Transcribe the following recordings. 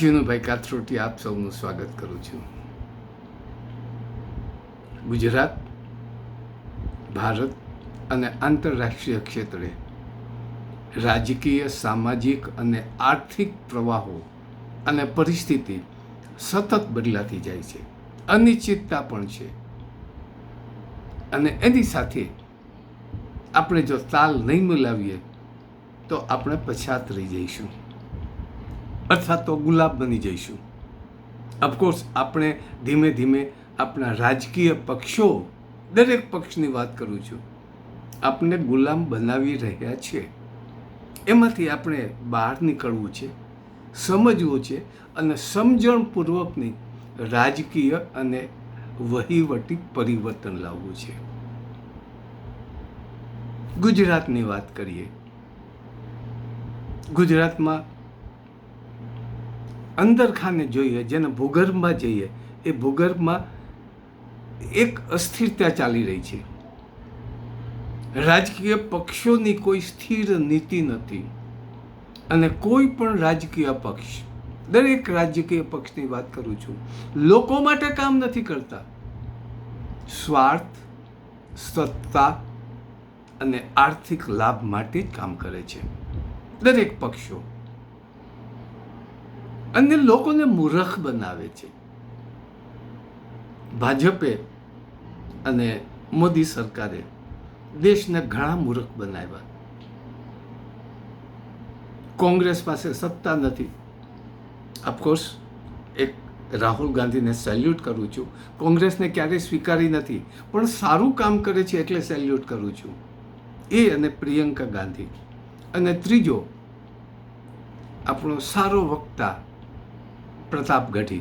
જીનુભાઈ કાથરોટી આપ સૌનું સ્વાગત કરું છું. ગુજરાત, ભારત અને આંતરરાષ્ટ્રીય ક્ષેત્રે રાજકીય, સામાજિક અને આર્થિક પ્રવાહો અને પરિસ્થિતિ સતત બદલાતી જાય છે. અનિશ્ચિતતા પણ છે. અને એની સાથે આપણે જો તાલ નહીં મિલાવીએ તો આપણે પછાત રહી જઈશું. અથવા તો ગુલાબ બની જઈશું. ઓફકોર્સ આપણે ધીમે ધીમે આપણા રાજકીય પક્ષો, દરેક પક્ષની વાત કરું છું. આપણે ગુલામ બનાવી રહ્યા છે. એમાંથી આપણે બહાર નીકળવું છે, સમજવું છે અને સમજણપૂર્વકની રાજકીય અને વહીવટી પરિવર્તન લાવવું છે. ગુજરાતની વાત કરીએ. ગુજરાતમાં અંદર ખાને જોઈએ, જેને ભૂગર્ભમાં જઈએ, એ ભૂગર્ભમાં એક અસ્થિરતા ચાલી રહી છે. રાજકીય પક્ષોની કોઈ સ્થિર નીતિ નથી અને કોઈ પણ રાજકીય પક્ષ, દરેક રાજકીય પક્ષની વાત કરું છું, લોકો માટે કામ નથી કરતા. સ્વાર્થ, સત્તા અને આર્થિક લાભ માટે જ કામ કરે છે. દરેક પક્ષો અને લોકોને મૂર્ખ બનાવે છે. ભાજપે અને મોદી સરકારે દેશને ઘણા મૂર્ખ બનાવ્યા. કોંગ્રેસ પાસે સત્તા નથી. ઓફકોર્સ એક રાહુલ ગાંધીને સેલ્યુટ કરું છું. કોંગ્રેસને ક્યારેય સ્વીકારી નથી, પણ સારું કામ કરે છે એટલે સેલ્યુટ કરું છું. એ અને પ્રિયંકા ગાંધી. અને ત્રીજો, આપણો સારો વક્તા પ્રતાપ ગઢી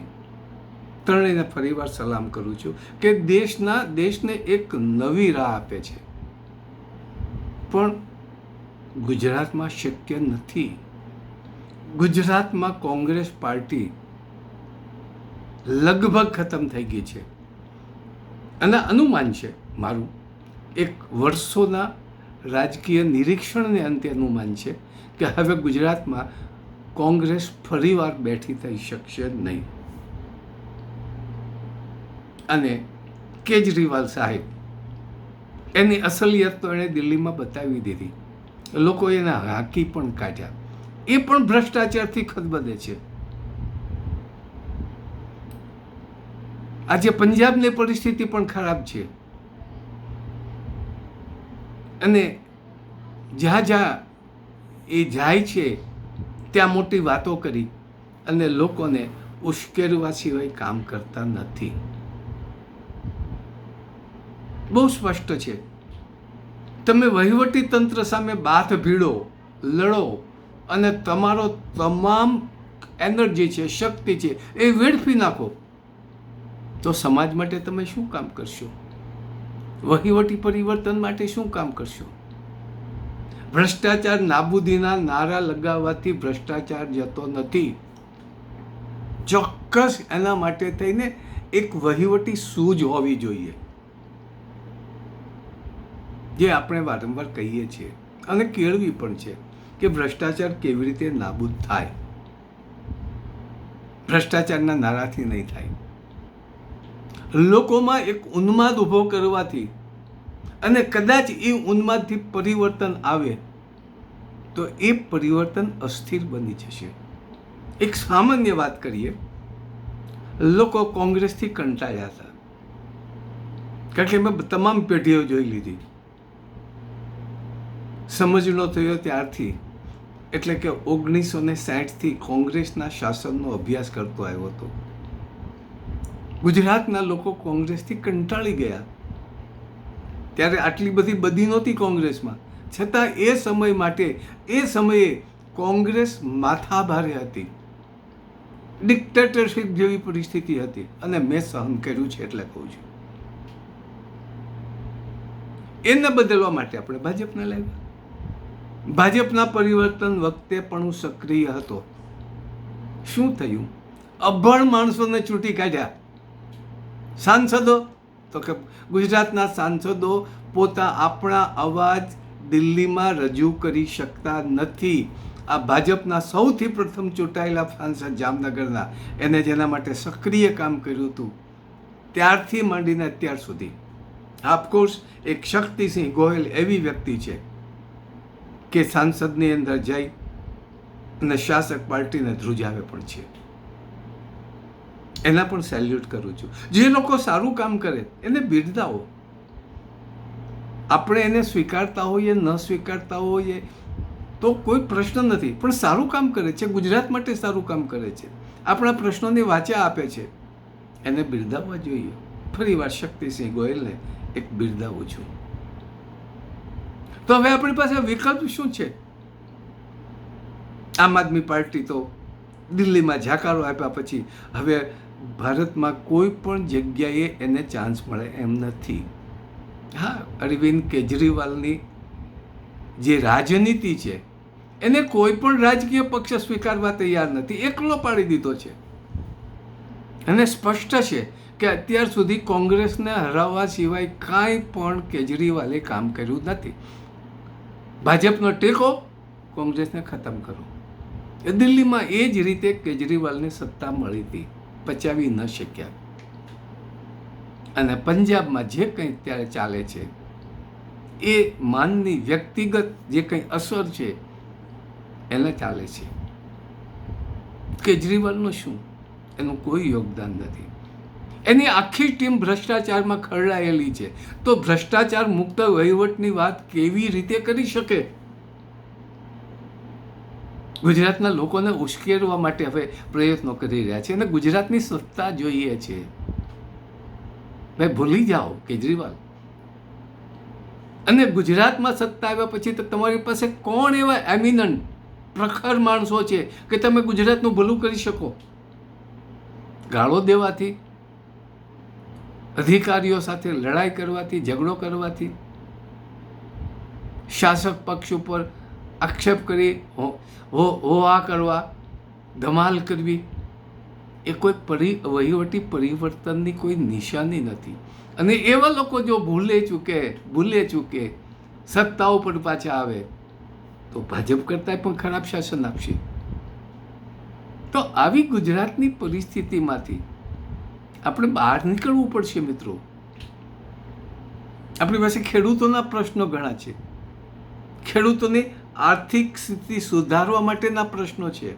ત્રણેયને ફરીવાર સલામ કરું છું કે દેશના, દેશને એક નવી રાહ આપે છે. પણ ગુજરાતમાં શક્ય નથી. ગુજરાતમાં કોંગ્રેસ પાર્ટી લગભગ ખતમ થઈ ગઈ છે. અને અનુમાન છે મારું, એક વર્ષોના રાજકીય નિરીક્ષણને અંતે અનુમાન છે કે હવે ગુજરાતમાં કોંગ્રેસ ફરીવાર બેઠી થઈ શકશે નહીં. અને કેજરીવાલ સાહેબ, એની અસલિયત તો એણે દિલ્હીમાં બતાવી દીધી. લોકો એના હાંકી પણ કાઢ્યા. એ પણ ભ્રષ્ટાચારથી ખદબદે છે. આજે પંજાબની પરિસ્થિતિ પણ ખરાબ છે. અને જ્યાં જ્યાં એ જાય છે ત્યાં મોટી વાતો કરી અને લોકોને ઉશ્કેરવા સિવાય કામ કરતા નથી. બહુ સ્પષ્ટ છે. તમે વહીવટી તંત્ર સામે બાથ ભીડો, લડો અને તમારો તમામ એનર્જી છે, શક્તિ છે એ વેડફી નાખો. તો સમાજ માટે તમે શું કામ કરશો? વહીવટી પરિવર્તન માટે શું કામ કરશો? ભ્રષ્ટાચાર નાબૂદીના નારા લગાવવાથી ભ્રષ્ટાચાર જતો નથી. ચોક્કસ એના માટે થઈને એક વહીવટી સૂઝ હોવી જોઈએ. જે આપણે વારંવાર કહીએ છીએ અને કેળવી પણ છે કે ભ્રષ્ટાચાર કેવી રીતે નાબૂદ થાય. ભ્રષ્ટાચારના નારાથી નહીં થાય. લોકોમાં એક ઉન્માદ ઊભો કરવાથી અને કદાચ એ ઉન્માદથી પરિવર્તન આવે, તો એ પરિવર્તન અસ્થિર બની જશે. એક સામાન્ય વાત કરીએ, લોકો કોંગ્રેસથી કંટાળ્યા હતા. કારણ કે મેં તમામ પેઢીઓ જોઈ લીધી. સમજણો થયો ત્યારથી, એટલે કે ઓગણીસો ને સાઠથી કોંગ્રેસના શાસનનો અભ્યાસ કરતો આવ્યો હતો. ગુજરાતના લોકો કોંગ્રેસથી કંટાળી ગયા. ત્યારે આટલી બધી બધી નહોતી કોંગ્રેસમાં. છતાં એ સમય માટે, એ સમયે કોંગ્રેસ માથાભારે હતી. ડિક્ટેટરશીપ જેવી પરિસ્થિતિ હતી અને મેં સહન કર્યું છે એટલે કહું છું. એને બદલવા માટે આપણે ભાજપને લાવ્યા ભાજપના પરિવર્તન વખતે પણ હું સક્રિય હતો. શું થયું? અભણ માણસોને ચૂંટી કાઢ્યા. સાંસદો તો કે ગુજરાતના સાંસદો પોતા આપણા અવાજ દિલ્હીમાં રજૂ કરી શકતા નથી. આ ભાજપના સૌથી પ્રથમ ચૂંટાયેલા સાંસદ જામનગરના, એને જેના માટે સક્રિય કામ કર્યું હતું. ત્યારથી માંડીને અત્યાર સુધી. ઓફકોર્સ એક શક્તિસિંહ ગોયલ એવી વ્યક્તિ છે કે સાંસદની અંદર જઈ અને શાસક પાર્ટીને ધ્રુજાવે પણ છે. એના પણ સેલ્યુટ કરું છું. જે લોકો સારું કામ કરે, એને બિરદાવો. આપણે એને સ્વીકારતા હોઈએ, ન સ્વીકારતા હોઈએ, તો કોઈ પ્રશ્ન નથી. પણ સારું કામ કરે છે, ગુજરાત માટે સારું કામ કરે છે. આપણા પ્રશ્નોની વાચા આપે છે. એને બિરદાવવા જોઈએ. ફરી વાર શક્તિસિંહ ગોયલને એક બિરદાવું છું. તો હવે આપણી પાસે વિકલ્પ શું છે? આમ આદમી પાર્ટી તો દિલ્હીમાં ઝાકારો આપ્યા પછી હવે ભારતમાં કોઈ પણ જગ્યાએ એને ચાન્સ મળે એમ નથી. હા, અરવિંદ કેજરીવાલની જે રાજનીતિ છે, એને કોઈ પણ રાજકીય પક્ષ સ્વીકારવા તૈયાર નથી. એકલો પાડી દીધો છે. અને સ્પષ્ટ છે કે અત્યાર સુધી કોંગ્રેસને હરાવવા સિવાય કાંઈ પણ કેજરીવાલે કામ કર્યું નથી. ભાજપનો ટેકો કોંગ્રેસને ખતમ કરો. એ દિલ્હીમાં એ જ રીતે કેજરીવાલને સત્તા મળી હતી. પચાવી ન શક્યા. અને પંજાબમાં જે કંઈ અત્યારે ચાલે છે, એ માનની વ્યક્તિગત જે કંઈ અસર છે, એને ચાલે છે. કેજરીવાલનું શું? એનું કોઈ યોગદાન નથી. એની આખી ટીમ ભ્રષ્ટાચારમાં ખરડાયેલી છે. તો ભ્રષ્ટાચાર મુક્ત વહીવટની વાત કેવી રીતે કરી શકે? ગુજરાતના લોકોને ઉશ્કેરવા માટે હવે પ્રયત્નો કરી રહ્યા છે અને ગુજરાતની સત્તા જોઈએ છે. ભાઈ ભૂલી જાઓ, કેજરીવાલ. અને ગુજરાતમાં સત્તા આવ્યા પછી તો તમારી પાસે કોણ એવા એમિનન્ટ, પ્રખર માણસો છે કે તમે ગુજરાતનું ભલું કરી શકો? ગાળો દેવાથી, અધિકારીઓ સાથે લડાઈ કરવાથી, ઝઘડો કરવાથી, શાસક પક્ષ ઉપર આક્ષેપ કરી, હો હો આ કરવા, ધમાલ કરવી, એ કોઈ પરિ, વહીવટી પરિવર્તનની કોઈ નિશાની નથી. અને એવા લોકો જો ભૂલે ચૂકે ભૂલે ચૂકે, સત્તા ઉપર પાછા આવે, તો ભાજપ કરતાં પણ ખરાબ શાસન આપશે. તો આવી ગુજરાતની પરિસ્થિતિમાંથી આપણે બહાર નીકળવું પડશે મિત્રો. આપણી પાસે ખેડૂતોના પ્રશ્નો ઘણા છે. ખેડૂતોની આર્થિક સ્થિતિ સુધારવા માટેના પ્રશ્નો છે.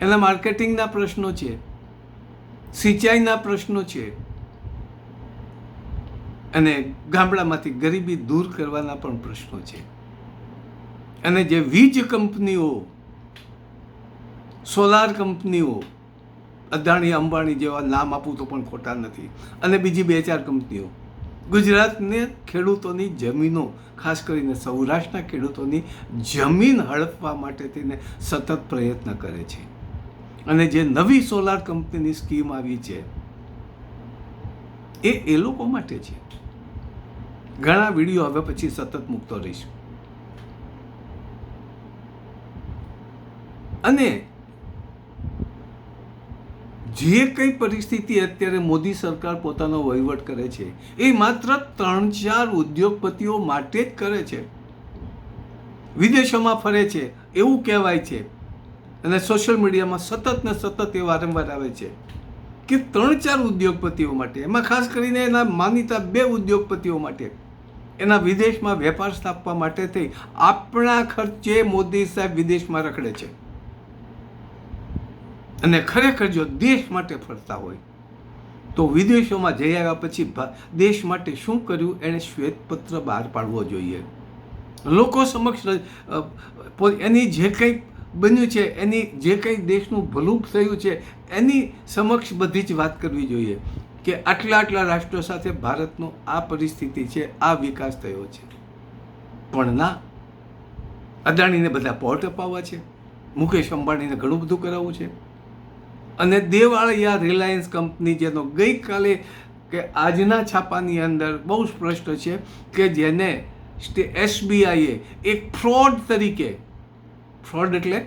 એના માર્કેટિંગના પ્રશ્નો છે. સિંચાઈના પ્રશ્નો છે. અને ગામડામાંથી ગરીબી દૂર કરવાના પણ પ્રશ્નો છે. અને જે વીજ કંપનીઓ, સોલાર કંપનીઓ, અદાણી અંબાણી જેવા નામ આપું તો પણ ખોટા નથી. અને બીજી બે ચાર કંપનીઓ. ગુજરાતને ખેડૂતોની જમીનો, ખાસ કરીને સૌરાષ્ટ્રના ખેડૂતોની જમીન હડપવા માટે તેને સતત પ્રયત્ન કરે છે. અને જે નવી સોલાર કંપનીની સ્કીમ આવી છે, એ એ લોકો માટે છે. ઘણા વીડિયો હવે પછી સતત મૂકતો રહીશ. અને જે કંઈ પરિસ્થિતિ અત્યારે મોદી સરકાર પોતાનો વહીવટ કરે છે, એ માત્ર ત્રણ ચાર ઉદ્યોગપતિઓ માટે જ કરે છે. વિદેશોમાં ફરે છે, એવું કહેવાય છે. અને સોશિયલ મીડિયામાં સતત ને સતત એ વારંવાર આવે છે કે ત્રણ ચાર ઉદ્યોગપતિઓ માટે, એમાં ખાસ કરીને એના માનીતા બે ઉદ્યોગપતિઓ માટે, એના વિદેશમાં વેપાર સ્થાપવા માટે થઈ. આપણા ખર્ચે મોદી સાહેબ વિદેશમાં રખડે છે. અને ખરેખર જો દેશ માટે ફરતા હોય, તો વિદેશોમાં જઈ આવ્યા પછી દેશ માટે શું કર્યું? એણે શ્વેતપત્ર બહાર પાડવો જોઈએ. લોકો સમક્ષ એની જે કંઈ બન્યું છે, એની જે કંઈ દેશનું ભલું થયું છે, એની સમક્ષ બધી જ વાત કરવી જોઈએ કે આટલા આટલા રાષ્ટ્રો સાથે ભારતનો આ પરિસ્થિતિ છે, આ વિકાસ થયો છે. પણ ના, અદાણીને બધા પોર્ટ અપાવવા છે, મુકેશ અંબાણીને ઘણું બધું કરાવવું છે. અને દેવાળિયા રિલાયન્સ કંપની જેનો ગઈકાલે કે આજના છાપાની અંદર બહુ સ્પષ્ટ છે કે જેને એસબીઆઈએ એક ફ્રોડ તરીકે, ફ્રોડ એટલે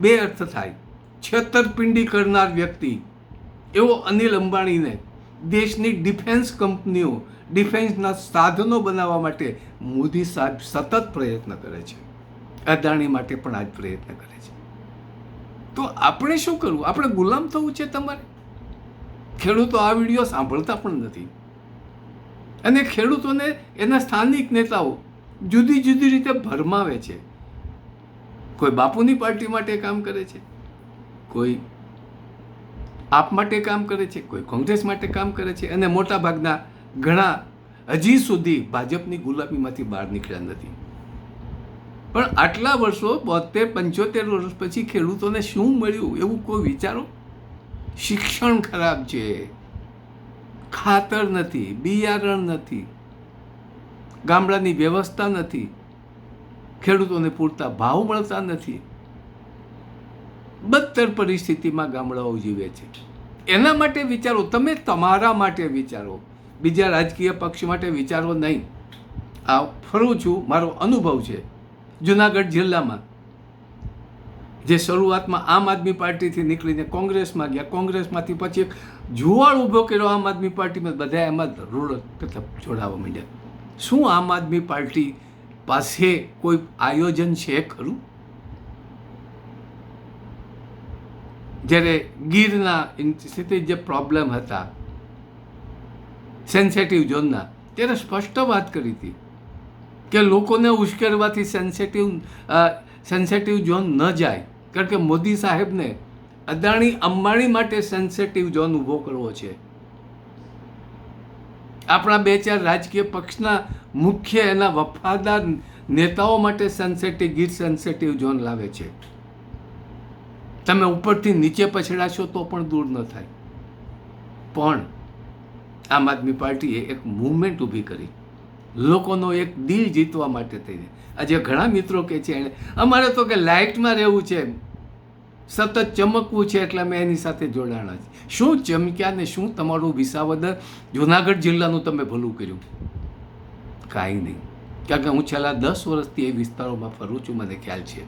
બે અર્થ થાય, છેતરપિંડી કરનાર વ્યક્તિ, એવો અનિલ અંબાણીને દેશની ડિફેન્સ કંપનીઓ, ડિફેન્સના સાધનો બનાવવા માટે મોદી સાહેબ સતત પ્રયત્ન કરે છે. અદાણી માટે પણ આજ પ્રયત્ન કરે છે. તો આપણે શું કરવું? આપણે ગુલામ થવું છે તમારે? ખેડૂતો આ વીડિયો સાંભળતા પણ નથી. અને ખેડૂતોને એના સ્થાનિક નેતાઓ જુદી જુદી રીતે ભરમાવે છે. કોઈ બાપુની પાર્ટી માટે કામ કરે છે, કોઈ આપ માટે કામ કરે છે, કોઈ કોંગ્રેસ માટે કામ કરે છે અને મોટા ભાગના ઘણા હજી સુધી ભાજપની ગુલામીમાંથી બહાર નીકળ્યા નથી. પણ આટલા વર્ષો, બોતેર, પંચોતેર વર્ષ પછી ખેડૂતોને શું મળ્યું? એવું કોઈ વિચારો? શિક્ષણ ખરાબ છે. ખાતર નથી, બિયારણ નથી, ગામડાની વ્યવસ્થા નથી, ખેડૂતોને પૂરતા ભાવ મળતા નથી. બદતર પરિસ્થિતિમાં ગામડાઓ જીવે છે. એના માટે વિચારો, તમે તમારા માટે વિચારો. બીજા રાજકીય પક્ષ માટે વિચારો નહીં. આ ફરું છું, મારો અનુભવ છે. જુનાગઢ જિલ્લામાં, જે શરૂઆતમાં આમ આદમી પાર્ટીથી નીકળીને કોંગ્રેસમાં ગયા. કોંગ્રેસમાંથી પછી એક જુવાળ ઊભો કર્યો આમ આદમી પાર્ટીમાં. બધા એમાં મતલબ જોડાવા માંડ્યા. શું આમ આદમી પાર્ટી પાસે કોઈ આયોજન છે ખરું? જ્યારે ગીરના સ્થિતિ જે પ્રોબ્લેમ હતા સેન્સેટિવ ઝોનના ત્યારે સ્પષ્ટ વાત કરી હતી. કે લોકોને ઉશ્કેરવાથી સેન્સેટિવ સેન્સેટિવ ઝોન ન જાય. કારણ કે મોદી સાહેબને અદાણી, અંબાણી માટે સેન્સેટિવ ઝોન ઊભો કરવો છે. આપણા બે ચાર રાજકીય પક્ષના મુખ્ય એના વફાદાર નેતાઓ માટે સેન્સેટિવ ગીર સેન્સેટિવ ઝોન લાવે છે. તમે ઉપરથી નીચે પછડાશો તો પણ દૂર ન થાય. પણ આમ આદમી પાર્ટીએ એક મૂવમેન્ટ ઊભી કરી. લોકોનો એક દિલ જીતવા માટે થઈને. આજે ઘણા મિત્રો કહે છે એણે અમારે તો કે લાઇટમાં રહેવું છે. સતત ચમકવું છે એટલે અમે એની સાથે જોડાણા છે શું ચમક્યા ને શું તમારું વિસાવદર? જુનાગઢ જિલ્લાનું તમે ભલું કર્યું. કાંઈ નહીં. કારણ કે હું છેલ્લા દસ વર્ષથી એ વિસ્તારોમાં ફરું છું, મને ખ્યાલ છે.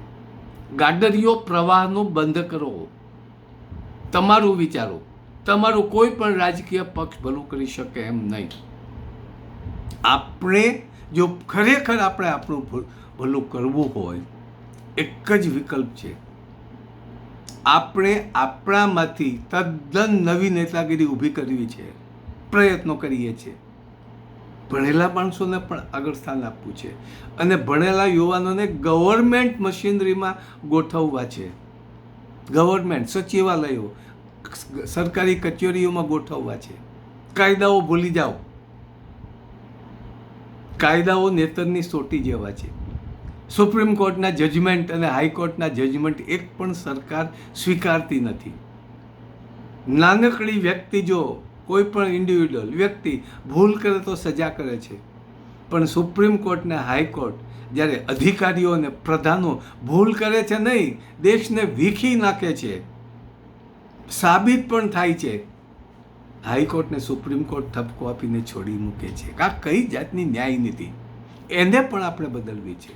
ગાડરીઓ પ્રવાહનું બંધ કરો. તમારું વિચારો. તમારું કોઈ પણ રાજકીય પક્ષ ભલું કરી શકે એમ નહીં. આપણે જો ખરેખર આપણે આપણું ભલું કરવું હોય, એક જ વિકલ્પ છે. આપણે આપણામાંથી તદ્દન નવી નેતાગીરી ઊભી કરવી છે. પ્રયત્નો કરીએ છીએ. ભણેલા માણસોને પણ આગળ સ્થાન આપવું છે. અને ભણેલા યુવાનોને ગવર્મેન્ટ મશીનરીમાં ગોઠવવા છે. ગવર્મેન્ટ, સચિવાલયો સરકારી કચેરીઓમાં ગોઠવવા છે. કાયદાઓ ભૂલી જાઓ. કાયદાઓ નેતરની સોટી જેવા છે. સુપ્રીમ કોર્ટના જજમેન્ટ અને હાઈકોર્ટના જજમેન્ટ એક પણ સરકાર સ્વીકારતી નથી. નાનકડી વ્યક્તિ જો કોઈ પણ ઇન્ડિવિડ્યુઅલ વ્યક્તિ ભૂલ કરે તો સજા કરે છે. પણ સુપ્રીમ કોર્ટ ને હાઈકોર્ટ જ્યારે અધિકારીઓ અને પ્રધાનો ભૂલ કરે છે નહીં, દેશને વીખી નાખે છે. સાબિત પણ થાય છે. હાઈકોર્ટને સુપ્રીમ કોર્ટ ઠપકો આપીને છોડી મૂકે છે. આ કઈ જાતની ન્યાય નીતિ એને પણ આપણે બદલવી છે.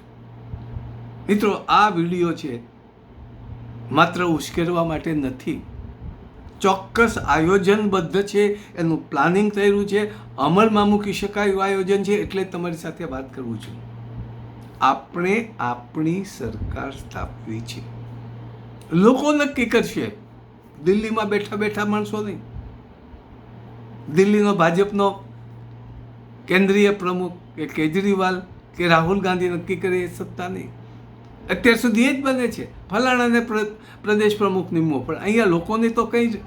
મિત્રો, આ વીડિયો છે માત્ર ઉશ્કેરવા માટે નથી. ચોક્કસ આયોજનબદ્ધ છે, એનું પ્લાનિંગ થયેલું છે, અમલમાં મૂકી શકાય એવું આયોજન છે, એટલે તમારી સાથે વાત કરું છું. આપણે આપણી સરકાર સ્થાપવી છે. લોકો નક્કી કરશે, દિલ્હીમાં બેઠા બેઠા માણસો નહીં. દિલ્હીનો ભાજપનો કેન્દ્રીય પ્રમુખ કે કેજરીવાલ કે રાહુલ ગાંધી નક્કી કરે સત્તા નહીં. અત્યાર સુધી એ જ બને છે. ફલાણાને પ્રદેશ પ્રમુખ નિમવો પણ અહીંયા લોકોની તો કંઈ જ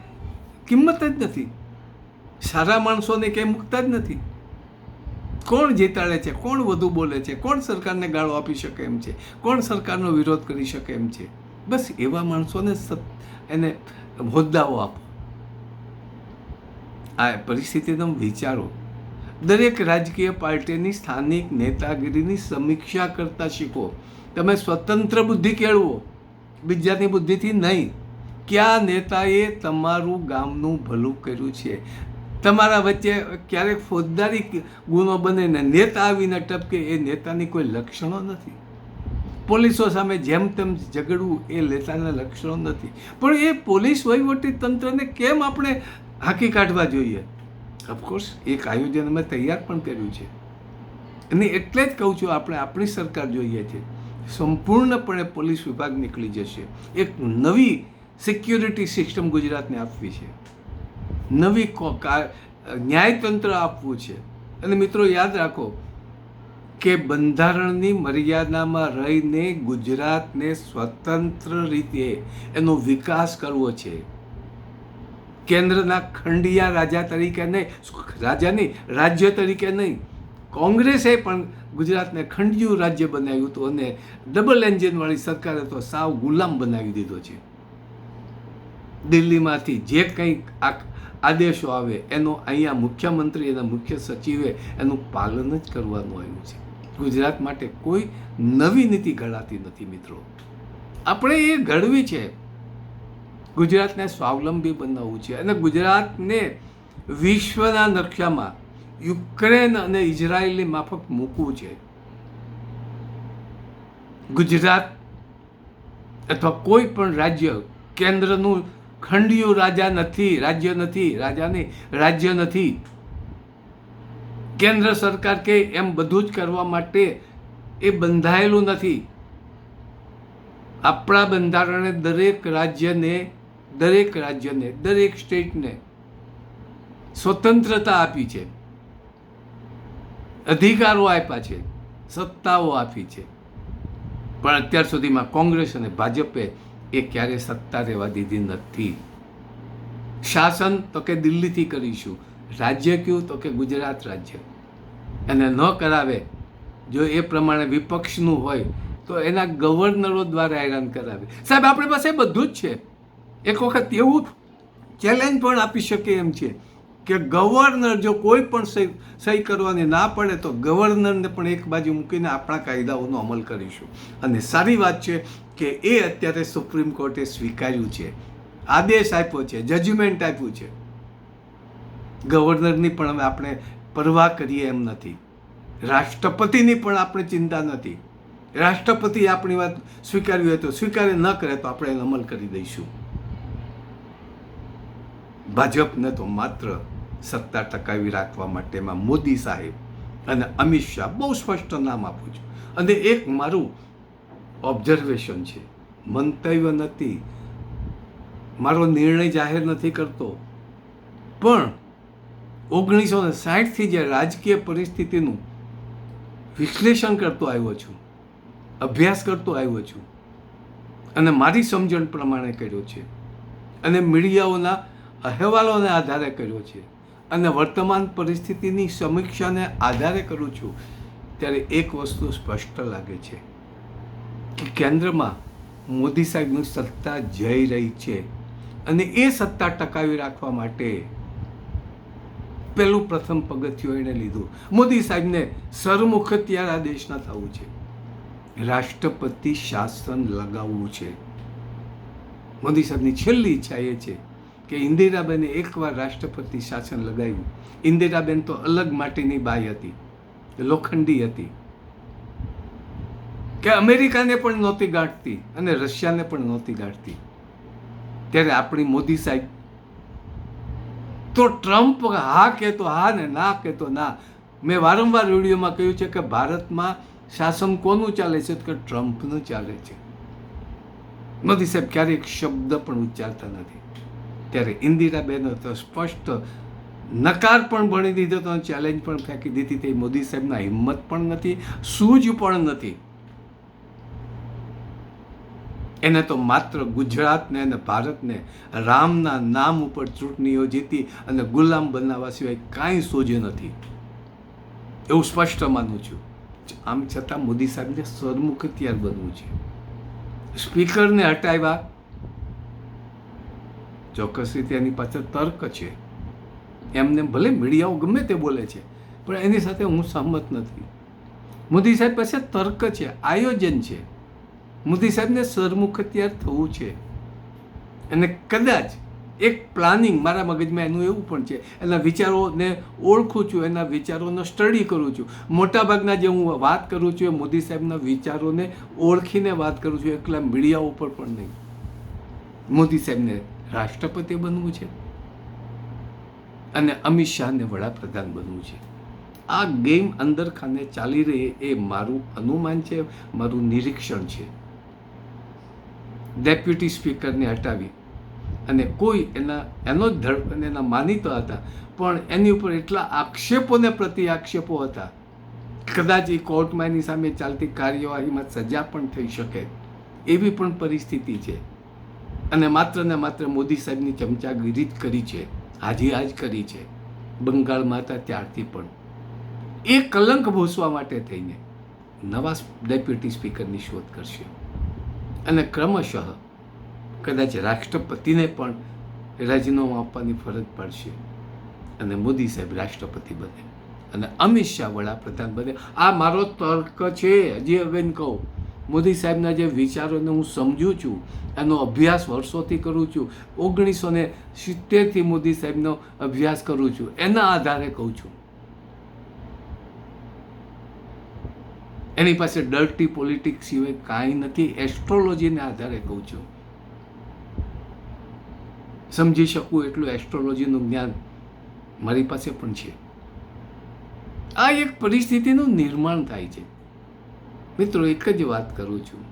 કિંમત જ નથી. સારા માણસોને કંઈ મૂકતા જ નથી. કોણ જીતાડે છે? કોણ વધુ બોલે છે? કોણ સરકારને ગાળો આપી શકે એમ છે? કોણ સરકારનો વિરોધ કરી શકે એમ છે? બસ એવા માણસોને સત, એને હોદ્દાઓ આપો. આ પરિસ્થિતિ તમે વિચારો. દરેક રાજકીય પાર્ટીની સ્થાનિક નેતાગીરીની સમીક્ષા કરતા શીખો. તમે સ્વતંત્ર બુદ્ધિ કેળવો. બીજાની બુદ્ધિથી નહીં. કયા નેતાએ તમારું ગામનું ભલું કર્યું છે? તમારા વચ્ચે ક્યારેક ફોજદારી ગુનો બને ને નેતા આવીને ટપકે એ નેતાની કોઈ લક્ષણો નથી. પોલીસો સામે જેમ તેમ ઝઘડવું એ નેતાના લક્ષણો નથી. પણ એ પોલીસ વહીવટી તંત્રને કેમ આપણે હાંકી કાઢવા જોઈએ. ઓફકોર્સ એક આયોજન અમે તૈયાર પણ કર્યું છે. અને એટલે જ કહું છું, આપણે આપણી સરકાર જોઈએ છે. સંપૂર્ણપણે પોલીસ વિભાગ નીકળી જશે. એક નવી સિક્યોરિટી સિસ્ટમ ગુજરાતને આપવી છે. નવી ન્યાયતંત્ર આપવું છે. અને મિત્રો, યાદ રાખો કે બંધારણની મર્યાદામાં રહીને ગુજરાતને સ્વતંત્ર રીતે એનો વિકાસ કરવો છે. કેન્દ્રના ખંડિયા રાજા તરીકે નહીં, રાજા નહીં, રાજ્ય તરીકે નહીં. કોંગ્રેસે પણ ગુજરાતને ખંડિયું રાજ્ય બનાવ્યું હતું અને ડબલ એન્જિનવાળી સરકારે તો સાવ ગુલામ બનાવી દીધો છે. દિલ્હીમાંથી જે કંઈ આદેશો આવે, એનો અહીંયા મુખ્યમંત્રી અને મુખ્ય સચિવે એનું પાલન જ કરવાનું આવ્યું છે. ગુજરાત માટે કોઈ નવી નીતિ ઘડાતી નથી મિત્રો. આપણે એ ઘડવી છે. ગુજરાતને સ્વાવલંબી બનાવવું છે અને ગુજરાતને વિશ્વના નકશામાં યુક્રેન અને ઇઝરાયલની માફક મૂકવું છે. ગુજરાત અથવા કોઈ પણ રાજ્ય કેન્દ્રનું ખંડિયું રાજા નથી, રાજ્ય નથી રાજા રાજ્ય નથી. કેન્દ્ર સરકાર કે એમ બધું જ કરવા માટે એ બંધાયેલું નથી. આપણા બંધારણે દરેક રાજ્યને દરેક રાજ્યને, દરેક સ્ટેટને સ્વતંત્રતા આપી છે. અધિકારો આપ્યા છે, સત્તાઓ આપી છે. પણ અત્યાર સુધીમાં કોંગ્રેસ અને ભાજપે એ ક્યારે સત્તા રહેવા દીધી નથી. શાસન તો કે દિલ્હીથી કરીશું, રાજ્ય કયું તો કે ગુજરાત રાજ્ય. અને ન કરાવે, જો એ પ્રમાણે વિપક્ષનું હોય, તો એના ગવર્નરો દ્વારા હેરાન કરાવે. સાહેબ, આપણી પાસે બધું જ છે. એક વખત એવું ચેલેન્જ પણ આપી શકે એમ છે કે ગવર્નર જો કોઈ પણ સહી સહી કરવાની ના પડે તો ગવર્નરને પણ એક બાજુ મૂકીને આપણા કાયદાઓનો અમલ કરીશું. અને સારી વાત છે કે એ અત્યારે સુપ્રીમ કોર્ટે સ્વીકાર્યું છે. આદેશ આપ્યો છે જજમેન્ટ આપ્યું છે. ગવર્નરની પણ હવે આપણે પરવા કરીએ એમ નથી. રાષ્ટ્રપતિની પણ આપણે ચિંતા નથી. રાષ્ટ્રપતિ આપણી વાત સ્વીકારવી હોય તો સ્વીકારે, ન કરે તો આપણે એનો અમલ કરી દઈશું. ભાજપને તો માત્ર સત્તા ટકાવી રાખવા માટેમાં મોદી સાહેબ અને અમિત શાહ બહુ સ્પષ્ટ નામ આપું છું. અને એક મારું ઓબ્ઝર્વેશન છે. મંતવ્ય નથી. મારો નિર્ણય જાહેર નથી કરતો. પણ ઓગણીસો ને સાઠથી જે રાજકીય પરિસ્થિતિનું વિશ્લેષણ કરતો આવ્યો છું, અભ્યાસ કરતો આવ્યો છું, અને મારી સમજણ પ્રમાણે કર્યો છે. અને મીડિયાઓના અહેવાલોને આધારે કર્યો છે અને વર્તમાન પરિસ્થિતિની સમીક્ષાને આધારે કરું છું ત્યારે એક વસ્તુ સ્પષ્ટ લાગે છે. કે કેન્દ્રમાં મોદી સાહેબની સત્તા જઈ રહી છે અને એ સત્તા ટકાવી રાખવા માટે પહેલું પ્રથમ પગથિયું એણે લીધું. મોદી સાહેબને સરમુખત્યાર આ દેશના થવું છે. રાષ્ટ્રપતિ શાસન લગાવવું છે. મોદી સાહેબની છેલ્લી ઈચ્છા એ છે કે ઇન્દિરાબેને એકવાર રાષ્ટ્રપતિ શાસન લગાવ્યું. ઇન્દિરાબેન તો અલગ માટીની બાઈ હતી, લોખંડી હતી, કે અમેરિકાને પણ નહોતી ગાંઠતી અને રશિયાને પણ નહોતી ગાંઠતી. ત્યારે આપણી મોદી સાહેબ, તો ટ્રમ્પ હા કહેતો હા ને ના કહેતો ના. મેં વારંવાર વિડીયોમાં કહ્યું છે કે ભારતમાં શાસન કોનું ચાલે છે કે ટ્રમ્પનું ચાલે છે. મોદી સાહેબ ક્યારેક શબ્દ પણ ઉચ્ચારતા નથી. ત્યારે ઇન્દિરાબેનો તો સ્પષ્ટ નકાર પણ ભણી દીધો તો ચેલેન્જ પણ ફેંકી દીધી તે મોદી સાહેબના હિંમત પણ નથી, સૂઝ પણ નથી. એને તો માત્ર ગુજરાતને અને ભારતને રામના નામ ઉપર ચૂંટણીઓ જીતી અને ગુલામ બનાવવા સિવાય કાંઈ સોજે નથી. એવું સ્પષ્ટ માનું છું. આમ છતાં મોદી સાહેબને સરમુખ ત્યાર બનવું છે. સ્પીકરને હટાવ્યા ચોક્કસ રીતે એની પાછળ તર્ક છે. એમને ભલે મીડિયાઓ ગમે તે બોલે છે, પણ એની સાથે હું સહમત નથી. મોદી સાહેબ પાસે તર્ક છે, આયોજન છે. મોદી સાહેબને સરમુખ અત્યાર થવું છે. અને કદાચ એક પ્લાનિંગ મારા મગજમાં એનું એવું પણ છે, એના વિચારોને ઓળખું છું, એના વિચારોનો સ્ટડી કરું છું. મોટાભાગના જે હું વાત કરું છું એ મોદી સાહેબના વિચારોને ઓળખીને વાત કરું છું, એકલા મીડિયા ઉપર પણ નહીં. મોદી સાહેબને રાષ્ટ્રપતિ બનવું છે અને અમિત શાહને વડાપ્રધાન બનવું છે. આ ગેમ અંદર ખાને ચાલી રહી એ મારું અનુમાન છે, મારું નિરીક્ષણ છે. ડેપ્યુટી સ્પીકરને હટાવી અને કોઈ એના, એનો જ ધડ અને એના માનીતો હતા, પણ એની ઉપર એટલા આક્ષેપોને પ્રતિ આક્ષેપો હતા. કદાચ એ કોર્ટમાં એની સામે ચાલતી કાર્યવાહીમાં સજા પણ થઈ શકે, એવી પણ પરિસ્થિતિ છે. અને માત્ર ને માત્ર મોદી સાહેબની ચમચાગીરી જ કરી છે, હાજી આજ કરી છે બંગાળમાં હતા ત્યારથી પણ. એ કલંક ભોસવા માટે થઈને નવા ડેપ્યુટી સ્પીકરની શોધ કરશે. અને ક્રમશઃ કદાચ રાષ્ટ્રપતિને પણ રાજીનામું આપવાની ફરજ પડશે અને મોદી સાહેબ રાષ્ટ્રપતિ બને. અને અમિત શાહ વડાપ્રધાન બને. આ મારો તર્ક છે, હજી અગેન કહું. મોદી સાહેબના જે વિચારોને હું સમજું છું, એનો અભ્યાસ વર્ષોથી કરું છું, ઓગણીસો ને સિત્તેરથી મોદી સાહેબનો અભ્યાસ કરું છું, એના આધારે કહું છું. એની પાસે ડર્ટી પોલિટિક્સ સિવાય કાંઈ નથી એસ્ટ્રોલોજીને આધારે કહું છું. સમજી શકું એટલું એસ્ટ્રોલોજીનું જ્ઞાન મારી પાસે પણ છે. આ એક પરિસ્થિતિનું નિર્માણ થાય છે. મિત્રો, એક જ વાત કરું છું.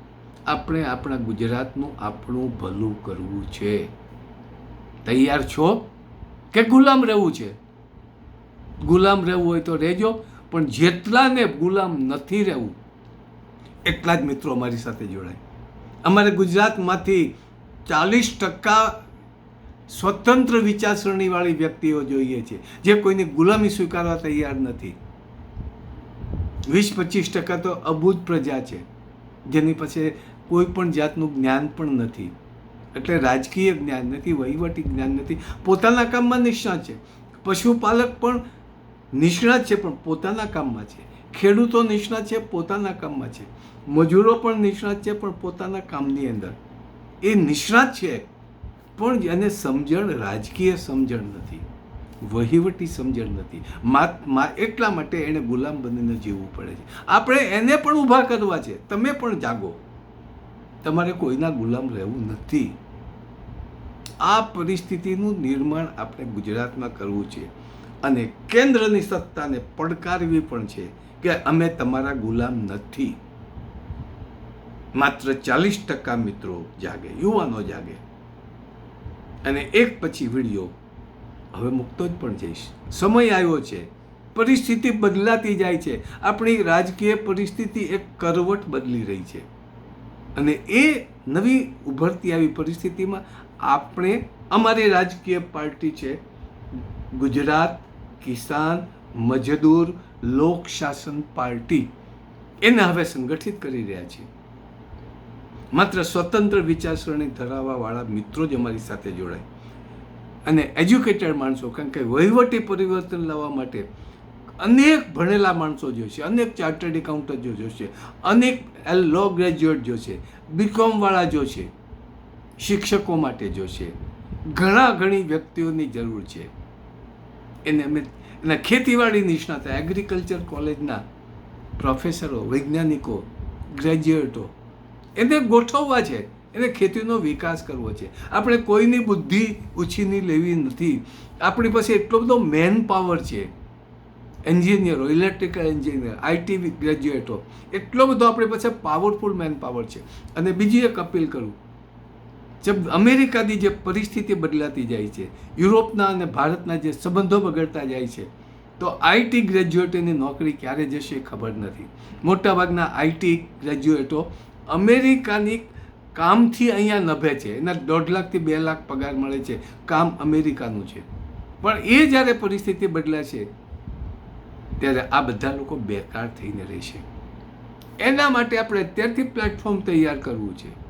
આપણે આપણા ગુજરાતનું આપણું ભલું કરવું છે. તૈયાર છો? કે ગુલામ રહેવું છે? ગુલામ રહેવું હોય તો રહેજો, પણ જેટલાને ગુલામ નથી રહેવું, એટલા જ મિત્રો અમારી સાથે જોડાય. અમારે ગુજરાતમાંથી ચાલીસ ટકા સ્વતંત્ર વિચારસરણીવાળી વ્યક્તિઓ જોઈએ છે, જે કોઈની ગુલામી સ્વીકારવા તૈયાર નથી. વીસ પચીસ ટકા તો અબૂધ પ્રજા છે, જેની પાસે કોઈ પણ જાતનું જ્ઞાન પણ નથી. એટલે રાજકીય જ્ઞાન નથી, વહીવટી જ્ઞાન નથી. પોતાના કામમાં નિષ્ણાત છે. પશુપાલક પણ નિષ્ણાત છે, પણ પોતાના કામમાં છે. ખેડૂતો નિષ્ણાત છે, પોતાના કામમાં છે. મજૂરો પણ નિષ્ણાત છે, પણ પોતાના કામની અંદર. એ નિષ્ણાત છે, પણ એને સમજણ, રાજકીય સમજણ નથી. વહીવટી સમજણ નથી. એટલા માટે એણે ગુલામ બનીને જીવવું પડે છે. આપણે એને પણ ઊભા કરવા છે. તમે પણ જાગો. તમારે કોઈના ગુલામ રહેવું નથી. આ પરિસ્થિતિનું નિર્માણ આપણે ગુજરાતમાં કરવું છે. અને કેન્દ્રની સત્તાને પડકારવી પણ છે કે અમે તમારા ગુલામ નથી. માત્ર ચાલીસ ટકા મિત્રો જાગે, યુવાનો જાગે. અને એક પછી વીડિયો હવે મૂકતો જ પણ જઈશ. સમય આવ્યો છે. પરિસ્થિતિ બદલાતી જાય છે. આપણી રાજકીય પરિસ્થિતિ એક કરવટ બદલી રહી છે. અને એ નવી ઉભરતી આવી પરિસ્થિતિમાં આપણે અમારી રાજકીય પાર્ટી છે. ગુજરાત, કિસાન, મજદૂર, લોક શાસન પાર્ટી. એને હવે સંગઠિત કરી રહ્યા છીએ. માત્ર સ્વતંત્ર વિચારસરણી ધરાવવાવાળા મિત્રો જ અમારી સાથે જોડાય. અને એજ્યુકેટેડ માણસો, કારણ કે વહીવટી પરિવર્તન લાવવા માટે અનેક ભણેલા માણસો જોશે, અનેક ચાર્ટર્ડ એકાઉન્ટન્ટ જોશે, અનેક લો ગ્રેજ્યુએટ જોશે બીકોમવાળા જોશે, શિક્ષકો માટે જોશે. ઘણા ઘણી વ્યક્તિઓની જરૂર છે. એને અમે એના ખેતીવાડી નિષ્ણાત એગ્રીકલ્ચર કોલેજના પ્રોફેસરો વૈજ્ઞાનિકો ગ્રેજ્યુએટો એને ગોઠવવા છે. એને ખેતીનો વિકાસ કરવો છે. આપણે કોઈની બુદ્ધિ ઉછીની લેવી નથી. આપણી પાસે એટલો બધો મેન પાવર છે એન્જિનિયરો ઇલેક્ટ્રિકલ એન્જિનિયર આઈટી ગ્રેજ્યુએટો એટલો બધો આપણી પાસે પાવરફુલ મેન પાવર છે. અને બીજી એક અપીલ કરું જે અમેરિકાની જે પરિસ્થિતિ બદલાતી જાય છે, યુરોપના અને ભારતના જે સંબંધો બગડતા જાય છે, તો આઈટી ગ્રેજ્યુએટની નોકરી ક્યારે જશે ખબર નથી. મોટાભાગના આઈટી ગ્રેજ્યુએટો અમેરિકાની કામથી અહીંયા નભે છે. એના દોઢ લાખથી બે લાખ પગાર મળે છે. કામ અમેરિકાનું છે. પણ એ જ્યારે પરિસ્થિતિ બદલાશે, ત્યારે આ બધા લોકો બેકાર થઈને રહેશે. એના માટે આપણે અત્યારથી પ્લેટફોર્મ તૈયાર કરવું છે.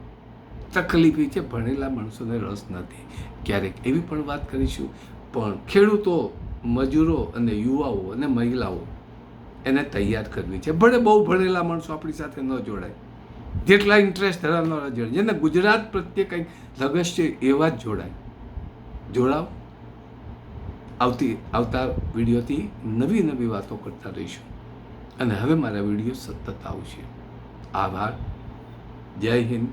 તકલીફી છે, ભણેલા માણસોને રસ નથી. ક્યારેક એવી પણ વાત કરીશું. પણ ખેડૂતો, મજૂરો અને યુવાઓ અને મહિલાઓ એને તૈયાર કરવી છે. ભલે બહુ ભણેલા માણસો આપણી સાથે ન જોડાય. જેટલા ઇન્ટરેસ્ટ ધરાવનારા જોડાય. જેને ગુજરાત પ્રત્યે કંઈક લગસ છે એવા જ જોડાય. જોડાવ આવતી, આવતા વિડીયોથી નવી નવી વાતો કરતા રહીશું. અને હવે મારા વીડિયો સતત આવશે. આભાર. જય હિન્દ.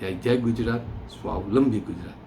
જય જય ગુજરાત. સ્વાવલંબી ગુજરાત.